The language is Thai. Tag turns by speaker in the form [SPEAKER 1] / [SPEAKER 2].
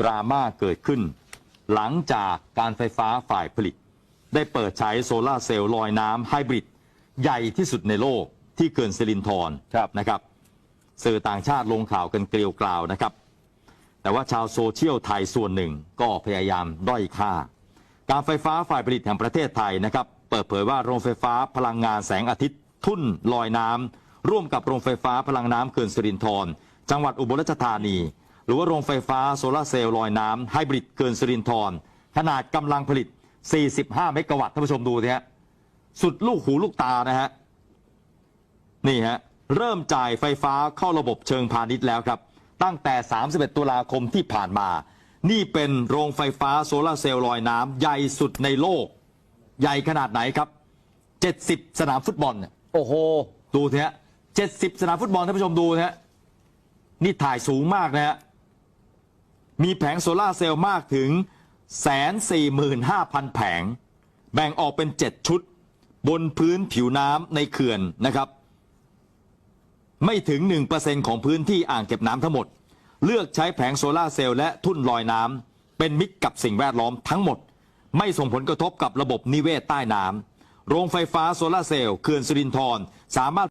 [SPEAKER 1] ดราม่าเกิดขึ้น หลังจากการไฟฟ้าฝ่ายผลิต ได้เปิดใช้โซลาร์เซลล์ลอยน้ำไฮบริด ใหญ่ที่สุดในโลกที่เขื่อนสิรินธร
[SPEAKER 2] ครับ
[SPEAKER 1] นะครับ สื่อต่างชาติลงข่าวกันเกลียวกล่าวนะครับ แต่ว่าชาวโซเชียลไทยส่วนหนึ่งก็พยายามด้อยค่า การไฟฟ้าฝ่ายผลิตแห่งประเทศไทยนะครับ เปิดเผยว่าโรงไฟฟ้าพลังงานแสงอาทิตย์ ทุ่นลอยน้ำร่วมกับโรงไฟฟ้าพลังน้ำเขื่อนสิรินธรจังหวัดอุบลราชธานี หรือว่าโรงไฟฟ้าโซลาร์เซลล์ลอยน้ำไฮบริดเขื่อนสิรินธรขนาดกำลังผลิต 45 เมกะวัตต์ท่านผู้ชมดูสิฮะสุดลูกหูลูกตานะฮะนี่ฮะเริ่มจ่ายไฟฟ้าเข้าระบบเชิงพาณิชย์แล้วครับ ตั้งแต่ 31 ตุลาคมที่ผ่านมา นี่เป็นโรงไฟฟ้าโซลาร์เซลล์ลอยน้ำใหญ่สุดในโลก ใหญ่ขนาดไหนครับ 70 สนามฟุตบอลเนี่ย
[SPEAKER 2] โอ้โห
[SPEAKER 1] ดูเถอะ70 สนามฟุตบอลท่านผู้ชมดูนะฮะนี่ถ่ายสูงมากนะฮะ มีแผงโซลาเซลล์มากถึง 145,000 แผง แบ่งออกเป็น 7 ชุด บนพื้นผิวน้ำในเขื่อนนะครับ ไม่ถึง 1%ของพื้นที่อ่างเก็บน้ำทั้งหมด เลือกใช้แผงโซลาเซลล์และทุ่นลอยน้ำเป็นมิตรกับสิ่งแวดล้อมทั้งหมด ไม่ส่งผลกระทบกับระบบนิเวศใต้น้ำโรงไฟฟ้าโซลาเซลล์เขื่อนสิรินธรสามารถ